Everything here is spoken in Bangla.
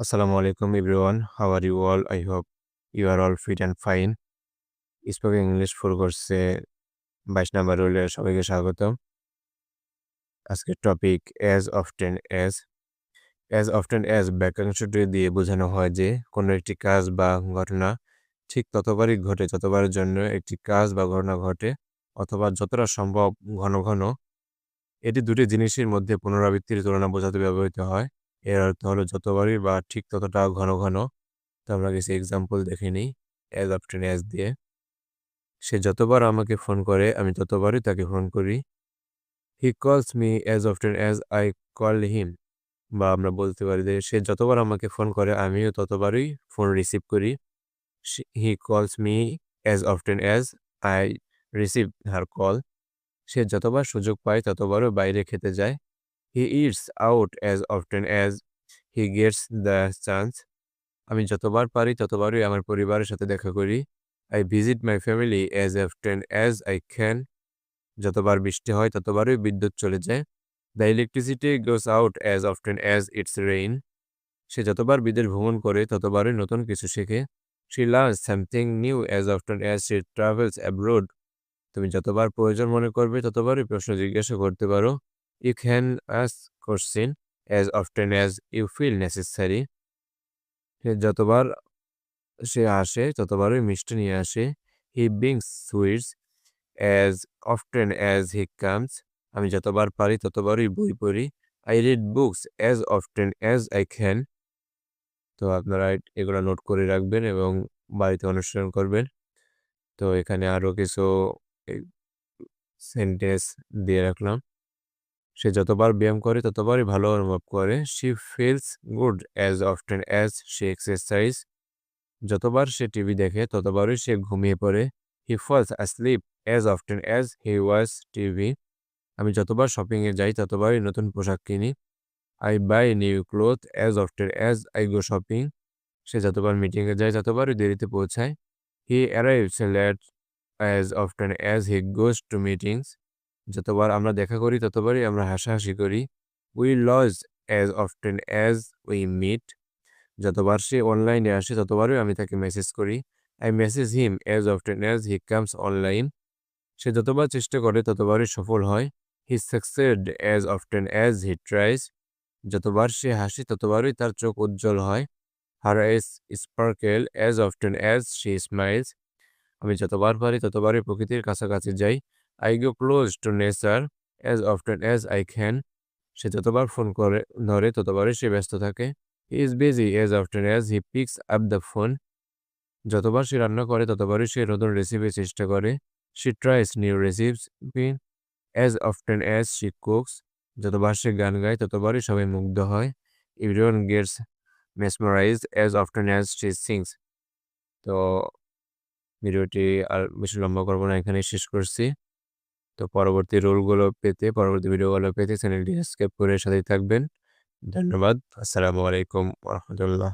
Assalamu আলাইকুম everyone. How are you all? I hope you are all fit and fine. Spoken English full কোর্সে বাইশ নাম্বার রোলের সবাইকে স্বাগতম আজকের topic as often as as often as বাক্যাংশটি দিয়ে বোঝানো হয় যে, কোনো একটি কাজ বা ঘটনা ঠিক ততবারই ঘটে, যতবারের জন্য একটি কাজ বা ঘটনা ঘটে, অথবা যতটা সম্ভব ঘন ঘন এটি দুটি জিনিসের মধ্যে পুনরাবৃত্তির তুলনা বোঝাতে ব্যবহৃত হয় এর অর্থ হলো যতবারই বা ঠিক ততটা ঘন ঘন, তো আমরা কিছু এক্সাম্পল দেখে নিই অ্যাজ অফটেন অ্যাজ দিয়ে। সে যতবার আমাকে ফোন করে, আমি ততবারই তাকে ফোন করি। He calls me as often as I call him বা আমরা বলতে পারি যে সে যতবার আমাকে ফোন করে, আমিও ততবারই ফোন রিসিভ করি। He calls me as often as I receive her call সে যতবার সুযোগ পায়, ততবারও বাইরে খেতে যায়। He eats out as often as he gets the chance আমি যতবার পারি, ততবারই আমার পরিবারের সাথে দেখা করি। I visit my family as often as I can যতবার বৃষ্টি হয়, ততবারই বিদ্যুৎ চলে যায়। The electricity goes out as often as it's rain সে যতবার বিদেশ ভ্রমণ করে, ততবারই নতুন কিছু শেখে। She learn something new as often as she travels abroad তুমি যতবার প্রয়োজন মনে করবে, ততবারই প্রশ্ন জিজ্ঞাসা করতে পারো। Can ask question as often as you feel necessary সে যতবার সে আসে, ততবারই মিষ্টি নিয়ে আসে। He brings sweets as often as he comes আমি যতবার পারি, ততবারই বই পড়ি। I read books as often as I can তো আপনারা এগুলো নোট করে রাখবেন এবং বাড়িতে অনুসরণ করবেন। তো এখানে আরও কিছু সেন্টেন্স দিয়ে রাখলাম। সে যতবার ব্যায়াম করে, ততবারই ভালো অনুভব করে। She feels good as often as she exercise যতবার সে টিভি দেখে, ততবারই সে ঘুমিয়ে পড়ে। He falls asleep as often as he was TV আমি যতবার শপিংয়ে যাই, ততবারই নতুন পোশাক কিনি। I buy new cloth as often as I go shopping সে যতবার মিটিংয়ে যায়, ততবারই দেরিতে পৌঁছায়। He arrives late as often as he goes to meetings যতবার আমরা দেখা করি, ততবারই আমরা হাসাহাসি করি। We laugh as often as we meet যতবার সে অনলাইনে আসে, ততবারই আমি তাকে মেসেজ করি। I message him as often as he comes online সে যতবার চেষ্টা করে, ততবারই সফল হয়। He succeed as often as he tries যতবার সে হাসি, ততবারই তার চোখ উজ্জ্বল হয়। Her eyes sparkle as often as she smiles আমি যতবার পারি, ততবারই প্রকৃতির কাছাকাছি যাই। I go close to nature as often as I can সে যতবার ফোন করে, ধরে, ততবারই সে ব্যস্ত থাকে। He is busy as often as he picks up the phone যতবার সে রান্না করে, ততবারই সে নতুন রেসিপি চেষ্টা করে। She tries new recipe as often as she cooks যতবার সে গান গায়, ততবারই সবাই মুগ্ধ হয়। Everyone gets mesmerized as often as she sings তো, ভিডিওটি আর বেশি লম্বা করব না, এখানেই শেষ করছি। তো পরবর্তী রোলগুলো পেতে, পরবর্তী ভিডিওগুলো পেতে চ্যানেলটি সাবস্ক্রাইব করে সাথেই থাকবেন। ধন্যবাদ। আসসালামু আলাইকুম রহমতুল্লাহ।